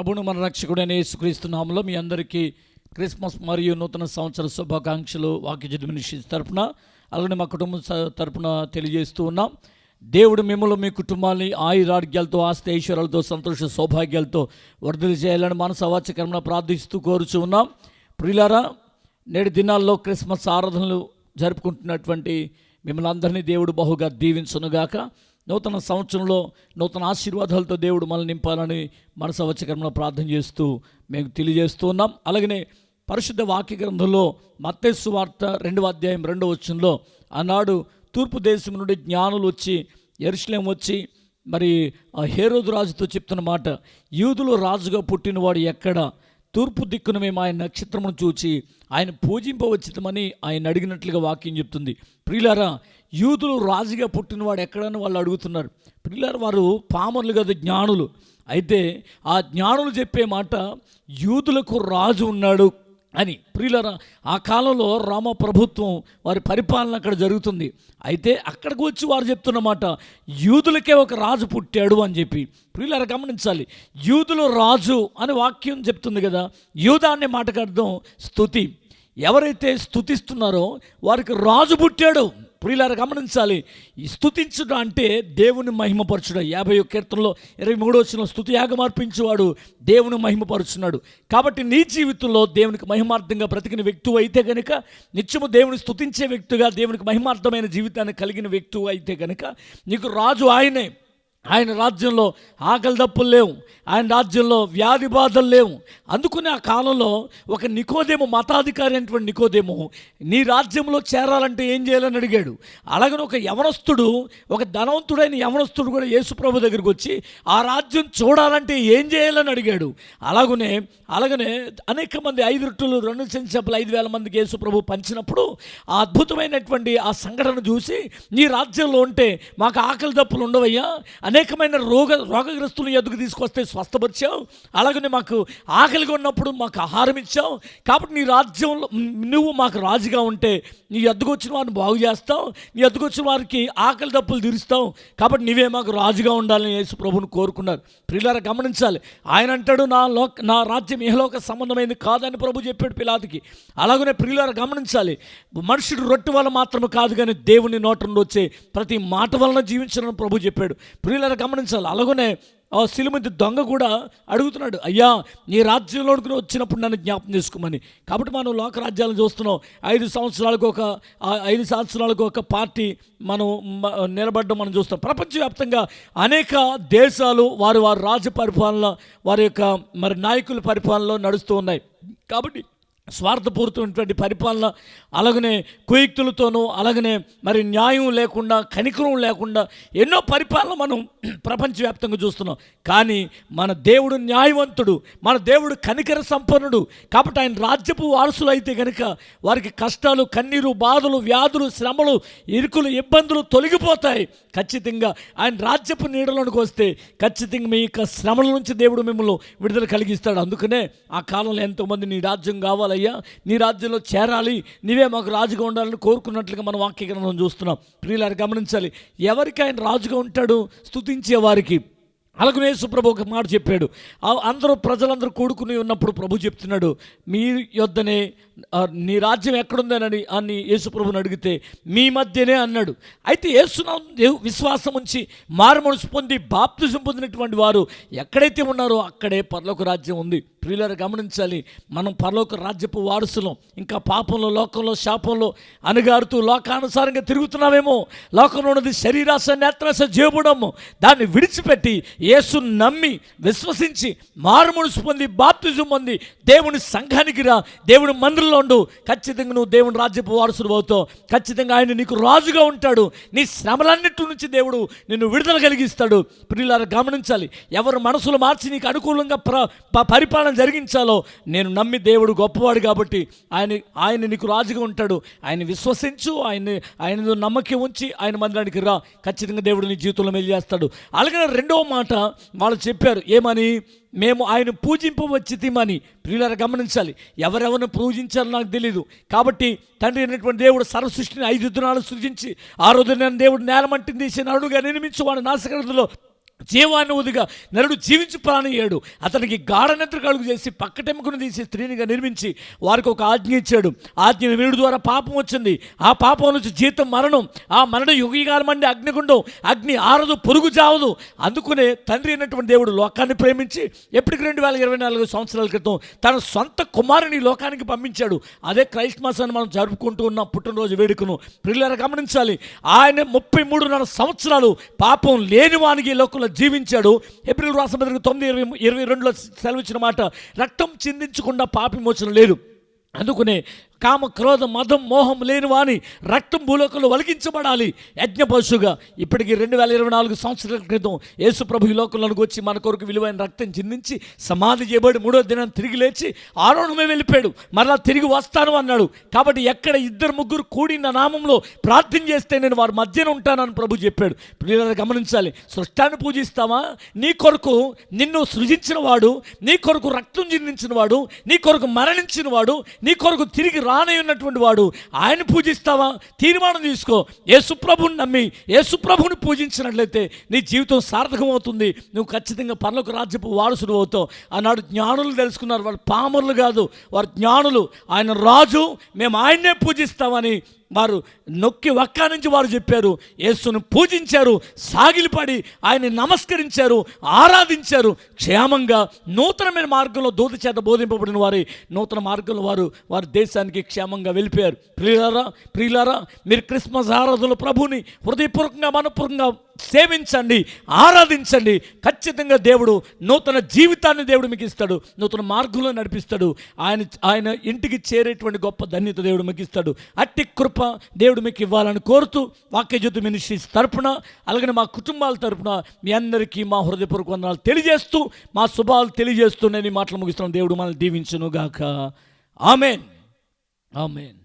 ప్రభును మన రక్షకుడైన యేసుక్రీస్తునామంలో మీ అందరికీ క్రిస్మస్ మరియు నూతన సంవత్సర శుభాకాంక్షలు వాక్యజుడి మినిస్ట్రీస్ తరపున అలాగే మా కుటుంబం స- తరపున తెలియజేస్తూ ఉన్నాం. దేవుడు మిమ్మల్ని మీ కుటుంబాన్ని ఆయురారోగ్యాలతో ఆస్తి ఐశ్వర్యాలతో సంతోష సౌభాగ్యాలతో వర్ధలు చేయాలని మనసు అవాచకరణ ప్రార్థిస్తూ కోరుచు ఉన్నాం. ప్రియులారా నేటి దినాల్లో క్రిస్మస్ ఆరాధనలు జరుపుకుంటున్నటువంటి మిమ్మల్ని అందరినీ దేవుడు బహుగా దీవించునుగాక. నూతన సంవత్సరంలో నూతన ఆశీర్వాదాలతో దేవుడు మనల్ని నింపాలని మనసు అవచకరంలో ప్రార్థన చేస్తూ మేము తెలియజేస్తూ ఉన్నాం. అలాగనే పరిశుద్ధ వాక్య గ్రంథంలో మత్తేసు వార్త రెండవ అధ్యాయం రెండవ వచ్చంలో ఆనాడు తూర్పు దేశం నుండి జ్ఞానులు వచ్చి ఎరుసలేం వచ్చి మరి హేరోదు రాజుతో చెప్తున్న మాట యూదులు రాజుగా పుట్టినవాడు ఎక్కడ? తూర్పు దిక్కున మేము ఆయన నక్షత్రమును చూచి ఆయన పూజింపవచ్చితమని ఆయన అడిగినట్లుగా వాక్యం చెప్తుంది. ప్రియులారా యూదులు రాజుగా పుట్టినవాడు ఎక్కడని వాళ్ళు అడుగుతున్నారు. పిల్లలు వారు పామరులు కదా జ్ఞానులు. అయితే ఆ జ్ఞానులు చెప్పే మాట యూదులకు రాజు ఉన్నాడు అని. ప్రియులరా ఆ కాలంలో రామ ప్రభుత్వం వారి పరిపాలన అక్కడ జరుగుతుంది. అయితే అక్కడికి వచ్చి వారు చెప్తున్నమాట యూదులకే ఒక రాజు పుట్టాడు అని చెప్పి. ప్రియులరా గమనించాలి. యూదులు రాజు అని వాక్యం చెప్తుంది కదా. యూదా అనే మాటకు అర్థం స్థుతి. ఎవరైతే స్థుతిస్తున్నారో వారికి రాజు పుట్టాడు. ప్రియులారా గమనించాలి. ఈ అంటే దేవుని మహిమపరచుడు యాభై ఒక్క కీర్తనలో ఇరవై మూడో వచ్చిన స్థుతి యాగం అర్పించేవాడు దేవుని మహిమపరుచున్నాడు. కాబట్టి నీ జీవితంలో దేవునికి మహిమార్థంగా బ్రతికిన వ్యక్తి అయితే కనుక నిత్యము దేవుని స్థుతించే వ్యక్తిగా దేవునికి మహిమార్థమైన జీవితాన్ని కలిగిన వ్యక్తి అయితే కనుక నీకు రాజు ఆయనే. ఆయన రాజ్యంలో ఆకలి దప్పులు లేవు. ఆయన రాజ్యంలో వ్యాధి బాధలు లేవు. అందుకునే ఆ కాలంలో ఒక నికోదేమో మతాధికారి అయినటువంటి నికోదేమో నీ రాజ్యంలో చేరాలంటే ఏం చేయాలని అడిగాడు. అలాగని ఒక యవనస్తుడు ఒక ధనవంతుడైన యవనస్తుడు కూడా యేసుప్రభు దగ్గరికి వచ్చి ఆ రాజ్యం చూడాలంటే ఏం చేయాలని అడిగాడు. అలాగనే అలాగనే అనేక మంది ఐదు రొట్టెలు రెండు చెంచపలు ఐదు వేల మందికి యేసుప్రభు పంచినప్పుడు ఆ అద్భుతమైనటువంటి ఆ సంఘటన చూసి నీ రాజ్యంలో ఉంటే మాకు ఆకలి దప్పులు ఉండవయ్యా. అనేకమైన రోగ రోగగ్రస్తులు ఎదుగు తీసుకొస్తే స్వస్థపరిచావు. అలాగనే మాకు ఆకలిగా ఉన్నప్పుడు మాకు ఆహారం ఇచ్చావు. కాబట్టి నీ రాజ్యంలో నువ్వు మాకు రాజుగా ఉంటే నీ ఎద్దుకు వచ్చిన వారిని బాగు చేస్తావు. నీ ఎద్దుకు వచ్చిన వారికి ఆకలి దప్పులు తీరుస్తావు. కాబట్టి నీవే మాకు రాజుగా ఉండాలని యేసు ప్రభుని కోరుకున్నారు. ప్రియులారా గమనించాలి. ఆయన అంటాడు నా లోక నా రాజ్యం ఇహలోక సంబంధమైంది కాదని ప్రభు చెప్పాడు పిలాదికి అలాగనే ప్రియులారా గమనించాలి. మనుషుడు రొట్టె వల్ల మాత్రమే కాదు కానీ దేవుని నోట నుండి వచ్చే ప్రతి మాట వలన జీవించాలని ప్రభు చెప్పాడు. ప్రియులను గమనించాలి. అలాగనే ఆ సిలుమంది దొంగ కూడా అడుగుతున్నాడు అయ్యా నీ రాజ్యంలోకి వచ్చినప్పుడు నన్ను జ్ఞాపం చేసుకోమని. కాబట్టి మనం లోక రాజ్యాలను చూస్తున్నాం. ఐదు సంవత్సరాలకు ఒక ఐదు సంవత్సరాలకు ఒక పార్టీ మనం నిలబడడం మనం చూస్తాం ప్రపంచవ్యాప్తంగా అనేక దేశాలు వారి వారి రాజ్య పరిపాలన వారి యొక్క మరి నాయకుల పరిపాలనలో నడుస్తూ ఉన్నాయి. కాబట్టి స్వార్థపూరితమైనటువంటి పరిపాలన అలాగనే కుయుక్తులతోనూ అలాగనే మరి న్యాయం లేకుండా కనికరం లేకుండా ఎన్నో పరిపాలన మనం ప్రపంచవ్యాప్తంగా చూస్తున్నాం. కానీ మన దేవుడు న్యాయవంతుడు మన దేవుడు కనికర సంపన్నుడు. కాబట్టి ఆయన రాజ్యపు వారసులు అయితే కనుక వారికి కష్టాలు కన్నీరు బాధలు వ్యాధులు శ్రమలు ఇరుకులు ఇబ్బందులు తొలగిపోతాయి. ఖచ్చితంగా ఆయన రాజ్యపు నీడలోనికి వస్తే ఖచ్చితంగా మీ యొక్క శ్రమల నుంచి దేవుడు మిమ్మల్ని విడుదల కలిగిస్తాడు. అందుకనే ఆ కాలంలో ఎంతోమంది నీ రాజ్యం అయ్యా నీ రాజ్యంలో చేరాలి నీవే మాకు రాజుగా ఉండాలని కోరుకున్నట్లుగా మనం వాక్యగ్రంథం చూస్తున్నాం. ప్రియులారు గమనించాలి ఎవరికి ఆయన రాజుగా ఉంటాడు స్తుతించే వారికి. అలాగనే సుప్రభు ఒక మాట చెప్పాడు. అందరూ ప్రజలందరూ కూడుకుని ఉన్నప్పుడు ప్రభు చెప్తున్నాడు మీ యొద్దనే నీ రాజ్యం ఎక్కడుందనని అని యేసుప్రభుని అడిగితే మీ మధ్యనే అన్నాడు. అయితే యేసునా విశ్వాసం ఉంచి మారుమనసు పొంది బాప్తిజం పొందినటువంటి వారు ఎక్కడైతే ఉన్నారో అక్కడే పరలోక రాజ్యం ఉంది. ప్రియులారు గమనించాలి మనం పరలోక రాజ్యపు వారసులం. ఇంకా పాపంలో లోకంలో శాపంలో అణగారుతూ లోకానుసారంగా తిరుగుతున్నామేమో లోకంలో ఉన్నది శరీరాశ నేత్రాశ జేబుడము దాన్ని విడిచిపెట్టి యేసు నమ్మి విశ్వసించి మారుమనుసు పొంది బాప్తిజం పొంది దేవుని సంఘానికి రా. దేవుని మందిరంలో ఉండు. ఖచ్చితంగా నువ్వు దేవుని రాజ్యపు వారసుడు అవుతావు. ఖచ్చితంగా ఆయన నీకు రాజుగా ఉంటాడు. నీ శ్రమలన్నిటి నుంచి దేవుడు నిన్ను విడుదల కలిగిస్తాడు. ప్రియులారు గమనించాలి ఎవరు మనసులు మార్చి నీకు అనుకూలంగా ప్ర ప- పరిపాలన జరిగించాలో నేను నమ్మి దేవుడు గొప్పవాడు కాబట్టి ఆయన ఆయన నీకు రాజుగా ఉంటాడు. ఆయన విశ్వసించు ఆయన ఆయన నమ్మకం ఉంచి ఆయన మందిరానికి రా. ఖచ్చితంగా దేవుడు నీ జీవితంలో మేలు చేస్తాడు. అలాగే రెండవ మాట వాళ్ళు చెప్పారు ఏమని? మేము ఆయన పూజింపవచ్చితిమని ప్రియులారా గమనించాలి. ఎవరెవరిని పూజించాలో నాకు తెలియదు కాబట్టి తండ్రి అయినటువంటి దేవుడు సర్వ సృష్టిని ఐదు దినాలు సృజించి ఆ రోజు నేను దేవుడు నేలమంటిని తీసి నడుగా నిర్మించి వాడు జీవాన్ని ఉదిగా నరుడు జీవించు ప్రాణయ్యాడు అతనికి గాఢ నిద్ర కలుగు చేసి పక్కటెముకను తీసి స్త్రీనిగా నిర్మించి వారికి ఒక ఆజ్ఞ ఇచ్చాడు. ఆజ్ఞ వీడు ద్వారా పాపం వచ్చింది. ఆ పాపం నుంచి జీతం మరణం. ఆ మరణం యుగీకాలం అండి అగ్నిగుండం. అగ్ని ఆరదు పొరుగు చావదు అందుకునే తండ్రి అయినటువంటి దేవుడు లోకాన్ని ప్రేమించి ఎప్పటికి రెండు వేల ఇరవై నాలుగు సంవత్సరాల క్రితం తన సొంత కుమారుని లోకానికి పంపించాడు. అదే క్రైస్మస్ అని మనం జరుపుకుంటూ ఉన్న. పుట్టినరోజు వేడుకను. పిల్లలు గమనించాలి. ఆయన ముప్పై మూడున్నర సంవత్సరాలు పాపం లేని వానికి లోకంలో జీవించాడు. ఏప్రిల్ రాష్ట్రపతికి తొమ్మిది ఇరవై ఇరవై రెండులో సెలవిచ్చిన మాట రక్తం చిందించకుండా పాపిమోచన లేదు. అందుకునే కామ క్రోధ మదం మోహం లేని వాని రక్తం భూలోకంలో వలిగించబడాలి యజ్ఞ పశువుగా ఇప్పటికి రెండు వేల ఇరవై నాలుగు సంవత్సరాల క్రితం యేసు ప్రభు ఈ లోకంలోకి వచ్చి మన కొరకు విలువైన రక్తం చిందించి సమాధి చేయబడి మూడో దినం తిరిగి లేచి ఆరోహణమే వెళ్ళిపోయాడు. మరలా తిరిగి వస్తాను అన్నాడు. కాబట్టి ఎక్కడ ఇద్దరు ముగ్గురు కూడిన నామంలో ప్రార్థన చేస్తే నేను వారి మధ్యన ఉంటానని ప్రభు చెప్పాడు. ప్రియులారా గమనించాలి. సృష్టాన్ని పూజిస్తావా? నీ కొరకు నిన్ను సృజించిన వాడు నీ కొరకు రక్తం చిందించిన వాడు నీ కొరకు మరణించిన వాడు నీ కొరకు తిరిగి రానై ఉన్నటువంటి వాడు ఆయన పూజిస్తావా? తీర్మానం తీసుకో. యేసుప్రభుని నమ్మి యేసుప్రభుని పూజించినట్లయితే నీ జీవితం సార్థకమవుతుంది. నువ్వు ఖచ్చితంగా పర్లకు రాజ్యపు వారసుడు అవుతావు. ఆనాడు జ్ఞానులు తెలుసుకున్నారు వారు పామరులు కాదు. వారు జ్ఞానులు. ఆయన రాజు మేము ఆయన్నే పూజిస్తామని వారు నొక్కి ఒక్క నుంచి వారు చెప్పారు. యేసును పూజించారు సాగిలిపడి ఆయన్ని నమస్కరించారు ఆరాధించారు. క్షేమంగా నూతనమైన మార్గంలో దూత చేత బోధింపబడిన వారి నూతన మార్గంలో వారు వారి దేశానికి క్షేమంగా వెళ్ళిపోయారు. ప్రియులారా ప్రియులారా మీరు క్రిస్మస్ ఆరాధనలో ప్రభుని హృదయపూర్వకంగా మనపూర్వకంగా సేవించండి ఆరాధించండి. ఖచ్చితంగా దేవుడు నూతన జీవితాన్ని దేవుడు మీకు ఇస్తాడు. నూతన మార్గంలో నడిపిస్తాడు. ఆయన ఆయన ఇంటికి చేరేటువంటి గొప్ప ధన్యత దేవుడు మీకు ఇస్తాడు. అట్టి కృప దేవుడు మీకు ఇవ్వాలని కోరుతూ వాక్యజ్యోతి మినిస్ట్రీస్ తరపున అలాగే మా కుటుంబాల తరపున మీ అందరికీ మా హృదయపూర్వక వందనాలు తెలియజేస్తూ మా శుభాలు తెలియజేస్తూ నేను ఈ మాటలు ముగిస్తున్నాను. దేవుడు మనల్ని దీవించను గాక ఆమెన్. ఆమెన్.